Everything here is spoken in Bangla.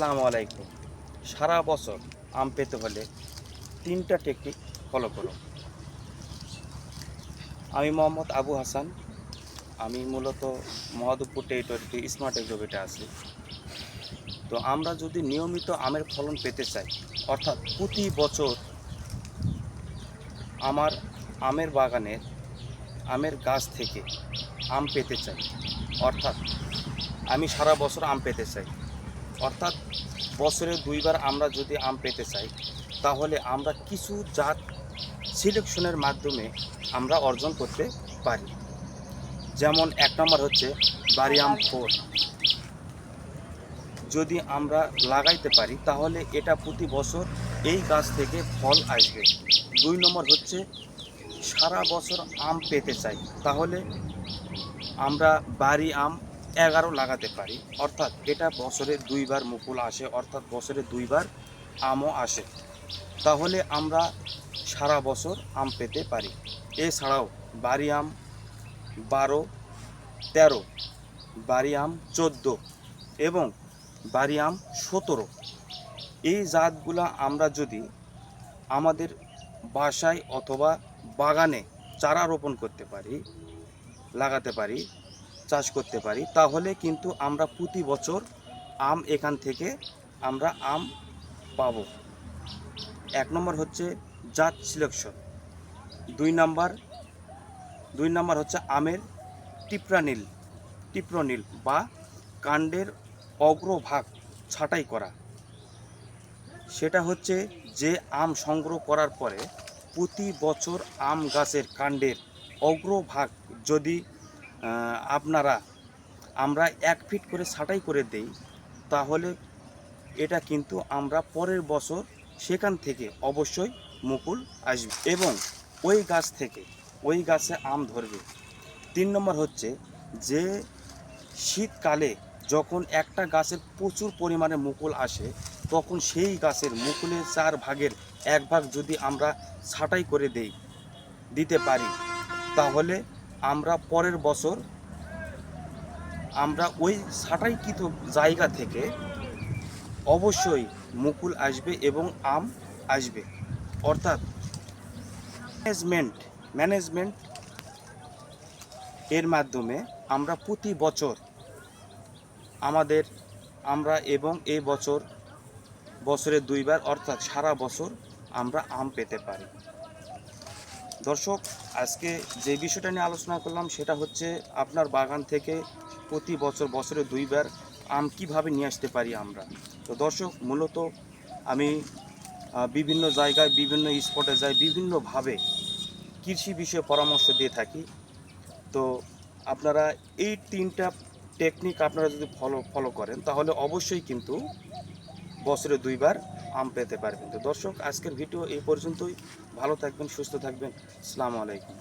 আসসালামু আলাইকুম। সারা বছর আম পেতে হলে তিনটা টেকনিক ফলো করো। আমি মোহাম্মদ আবু হাসান। আমি মূলত মহাদুপুর টেরিটরিতে স্মার্ট এগ্রোভেটে আছি। তো আমরা যদি নিয়মিত আমের ফলন পেতে চাই, অর্থাৎ প্রতি বছর আমার আমের বাগানের আমের গাছ থেকে আম পেতে চাই, অর্থাৎ আমি সারা বছর আম পেতে চাই। অর্থাৎ বছরে দুইবার আমরা যদি আম পেতে চাই, তাহলে আমরা কিছু জাত সিলেকশনের মাধ্যমে আমরা অর্জন করতে পারি। যেমন এক নম্বর হচ্ছে বারিয়াম ফোর যদি আমরা লাগাইতে পারি, তাহলে এটা প্রতি বছর এই গাছ থেকে ফল আসবে। দুই নম্বর হচ্ছে সারা বছর আম পেতে চাই, তাহলে আমরা বাড়ি আম এগারো লাগাতে পারি। অর্থাৎ এটা বছরে দুইবার মুকুল আসে, অর্থাৎ বছরে দুইবার আমও আসে। তাহলে আমরা সারা বছর আম পেতে পারি। এছাড়াও বাড়ি আম বারো, তেরো, বাড়ি আম চোদ্দ এবং বাড়ি আম সতেরো। এই জাতগুলা আমরা যদি আমাদের বাসায় অথবা বাগানে চারা রোপণ করতে পারি, লাগাতে পারি চাষ করতে পারি, তাহলে কিন্তু আমরা প্রতি বছর আম এখান থেকে আমরা আম পাব। এক নম্বর হচ্ছে জাত সিলেকশন দুই নাম্বার দুই নাম্বার হচ্ছে আমের টিপ্রানিল টিপ্রনিল বা কাণ্ডের অগ্রভাগ ছাঁটাই করা। সেটা হচ্ছে যে আম সংগ্রহ করার পরে প্রতি বছর আম গাছের কাণ্ডের অগ্রভাগ যদি আপনারা, আমরা এক ফিট করে ছাঁটাই করে দেই, তাহলে এটা কিন্তু আমরা পরের বছর সেখান থেকে অবশ্যই মুকুল আসবে এবং ওই গাছ থেকে, ওই গাছে আম ধরবে। তিন নম্বর হচ্ছে যে শীতকালে যখন একটা গাছের প্রচুর পরিমাণে মুকুল আসে, তখন সেই গাছের মুকুলের চার ভাগের এক ভাগ যদি আমরা ছাঁটাই করে দেই, দিতে পারি, তাহলে আমরা পরের বছর আমরা ওই ছাঁটাইকৃত জায়গা থেকে অবশ্যই মুকুল আসবে এবং আম আসবে। অর্থাৎ ম্যানেজমেন্ট ম্যানেজমেন্ট এর মাধ্যমে আমরা প্রতি বছর আমাদের আমরা এবং এই বছর, বছরে দুইবার, অর্থাৎ সারা বছর আমরা আম পেতে পারি। দর্শক, আজকে যে বিষয়টা নিয়ে আলোচনা করলাম সেটা হচ্ছে আপনার বাগান থেকে প্রতি বছর বছরে দুইবার আম কীভাবে নিয়ে আসতে পারি আমরা? তো দর্শক, মূলত আমি বিভিন্ন জায়গায়, বিভিন্ন স্পটে যাই, বিভিন্নভাবে কৃষি বিষয়ে পরামর্শ দিয়ে থাকি। তো আপনারা এই তিনটা টেকনিক আপনারা যদি ফলো ফলো করেন, তাহলে অবশ্যই কিন্তু বছরে দুইবার আম পেতে পারবেন। তো দর্শক, আজকের ভিডিও এই পর্যন্তই। ভালো থাকবেন, সুস্থ থাকবেন। আসসালামু আলাইকুম।